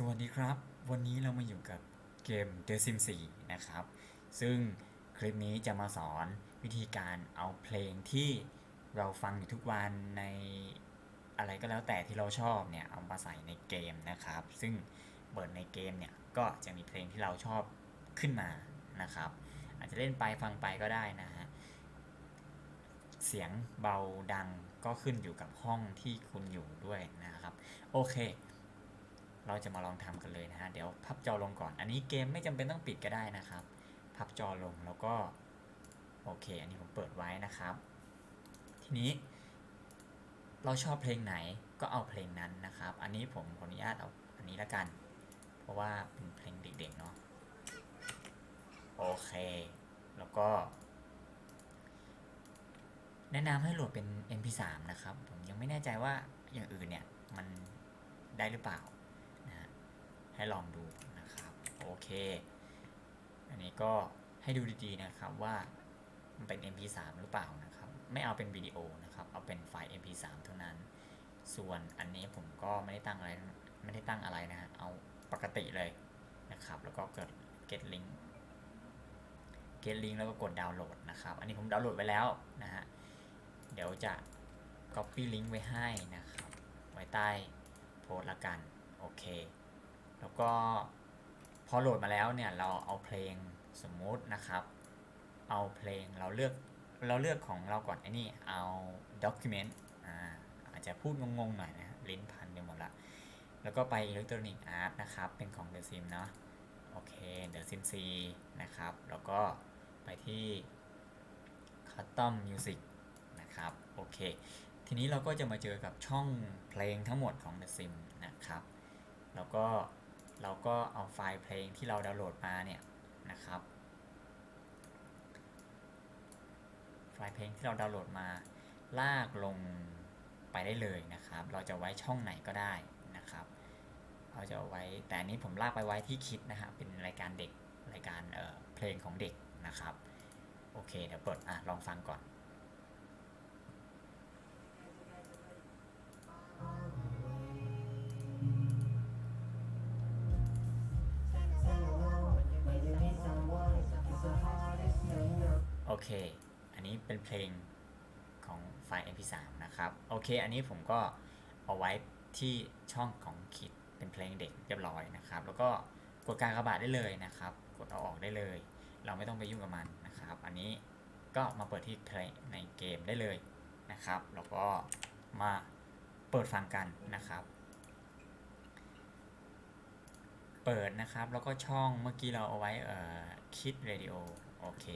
สวัสดีครับ วันนี้เรามาอยู่กับเกม The Sims 4 นะครับ ซึ่งคลิปนี้จะมาสอนวิธีการเอาเพลงที่เราฟังอยู่ทุกวันในอะไรก็แล้วแต่ที่เราชอบเนี่ย เอามาใส่ในเกมนะครับ ซึ่งเปิดในเกมเนี่ย ก็จะมีเพลงที่เราชอบขึ้นมานะครับ อาจจะเล่นไปฟังไปก็ได้นะฮะ เสียงเบาดังก็ขึ้นอยู่กับห้องที่คุณอยู่ด้วยนะครับ โอเค เราจะมาลองทำกันเลยนะฮะ เดี๋ยวพับจอลงก่อน อันนี้เกมไม่จำเป็นต้องปิดก็ได้นะครับ พับจอลงแล้วก็ โอเค อันนี้ผมเปิดไว้นะครับ ทีนี้ เราชอบเพลงไหนก็เอาเพลงนั้นนะครับ อันนี้ผมขออนุญาตเอาอันนี้ละกัน เพราะว่าเป็นเพลงเด็กๆเนาะ โอเค แล้วก็ แนะนำให้โหลดเป็น MP3 นะครับ ผมยังไม่แน่ใจว่าอย่างอื่นเนี่ย มันได้หรือเปล่า ให้ลองดูนะครับโอเค อันนี้ก็ให้ดูดีๆนะครับว่ามันเป็น MP3 หรือเปล่านะครับ ไม่เอาเป็นวิดีโอนะครับ เอาเป็นไฟล์ MP3 เท่านั้น ส่วนอันนี้ผมก็ไม่ได้ตั้งอะไรไม่ได้ตั้งอะไรนะฮะเอาปกติเลยนะครับ แล้วก็เกิด get link get link แล้วก็กดดาวน์โหลดนะครับ อันนี้ผมดาวน์โหลดไว้แล้วนะฮะ เดี๋ยวจะ copy link ไว้ให้นะครับ ไว้ใต้โพสต์ละกัน โอเค แล้วก็พอโหลดมาแล้วเนี่ยเราเอาเพลงสมมุตินะครับ เอาเพลงเราเลือกเราเลือกของเราก่อนไอ้นี่เอา document อ่าอาจจะพูดงงๆหน่อยนะลิ้นพันไปหมดละแล้วก็ไป electronic art นะครับ เป็นของ the sim เนาะโอเค the sim c นะครับ แล้วก็ไปที่ custom music นะครับโอเค ทีนี้เราก็จะมาเจอกับช่องเพลงทั้งหมดของ The Sim นะครับ แล้วก็ เราก็เอาไฟล์เพลงที่เราดาวน์โหลดมาเนี่ยนะครับ ไฟล์เพลงที่เราดาวน์โหลดมา ลากลงไปได้เลยนะครับ เราจะไว้ช่องไหนก็ได้นะครับ เราจะไว้แต่อันนี้ผมลากไปไว้ที่คิดนะฮะเป็นรายการเด็กรายการเเพลงของเด็กนะครับ โอเคเดี๋ยวเปิดอะลองฟังก่อน เค อันนี้เป็นเพลงของไฟล์ MP3 นะครับ โอเค อันนี้ผมก็เอาไว้ที่ช่องของคิดเป็นเพลงเด็กเรียบร้อยนะครับ แล้วก็กดการกระบาดได้เลยนะครับ กดเอาออกได้เลย เราไม่ต้องไปยุ่งกับมันนะครับ อันนี้ก็มาเปิดที่เพลงในเกมได้เลยนะครับ แล้วก็มาเปิดฟังกันนะครับ เปิดนะครับ แล้วก็ช่องเมื่อกี้เราเอาไว้เอ่อคิดเรดิโอโอเค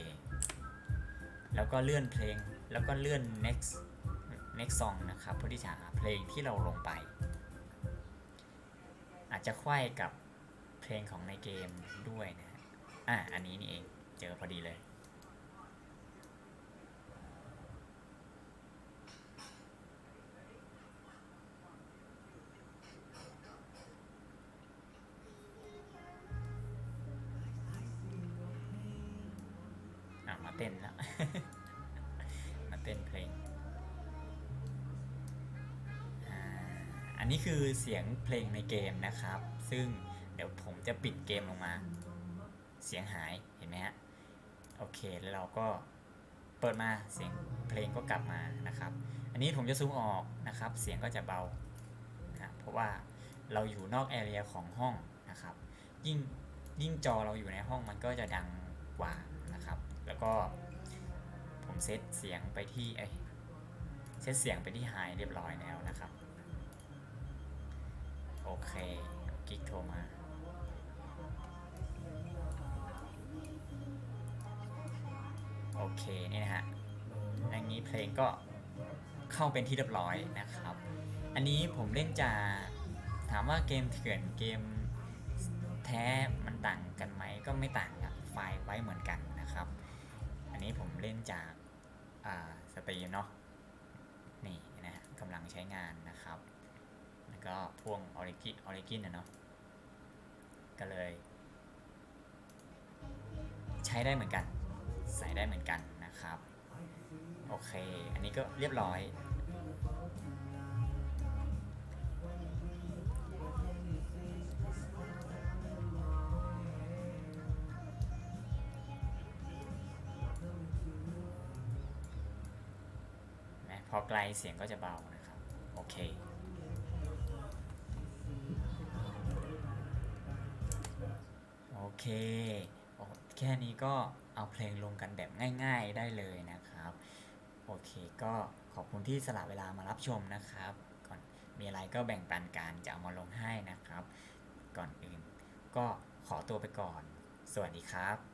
แล้วก็เลื่อนเพลง แล้วก็เลื่อน next next song นะครับ เพื่อที่จะหาเพลงที่เราลงไป อาจจะไขว้กับเพลงของในเกมด้วยนะฮะอะอันนี้นี่เอง เจอพอดีเลย เต้นแล้วมาเต้นเพลง อันนี้คือเสียงเพลงในเกมนะครับ ซึ่งเดี๋ยวผมจะปิดเกมลงมา เสียงหายเห็นไหมฮะ โอเคแล้วเราก็เปิดมาเสียงเพลงก็กลับมานะครับ อันนี้ผมจะซูมออกนะครับ เสียงก็จะเบานะเพราะว่าเราอยู่นอกแอเรียของห้องนะครับ ยิ่งยิ่งจอเราอยู่ในห้องมันก็จะดังกว่านะครับ แล้วก็ผมเซตเสียงไปที่เอ้ยเซตเสียงไปที่ไฮเรียบร้อยแล้วนะครับ โอเคกิ๊กโทรมาโอเคนี่นะฮะอย่างนี้เพลงก็เข้าเป็นที่เรียบร้อยนะครับ อันนี้ผมเล่นจากถามว่าเกมเถื่อนเกมแท้มันต่างกันไหมก็ไม่ต่างครับไฟล์ไว้เหมือนกันนะครับ เล่นจากอ่าสตรีมเนาะนี่นะฮะกำลังใช้งานนะครับ แล้วก็พ่วงออริกิออริกินนะเนาะก็เลย ใช้ได้เหมือนกัน ใส่ได้เหมือนกันนะครับ โอเค อันนี้ก็เรียบร้อย พอไกลเสียงก็จะเบานะครับ โอเค โอเค แค่นี้ก็เอาเพลงลงกันแบบง่ายๆได้เลยนะครับ โอเคก็ขอบคุณที่สละเวลามารับชมนะครับ ก่อนมีอะไรก็แบ่งปันกันจะเอามาลงให้นะครับ ก่อนอื่นก็ขอตัวไปก่อน สวัสดีครับ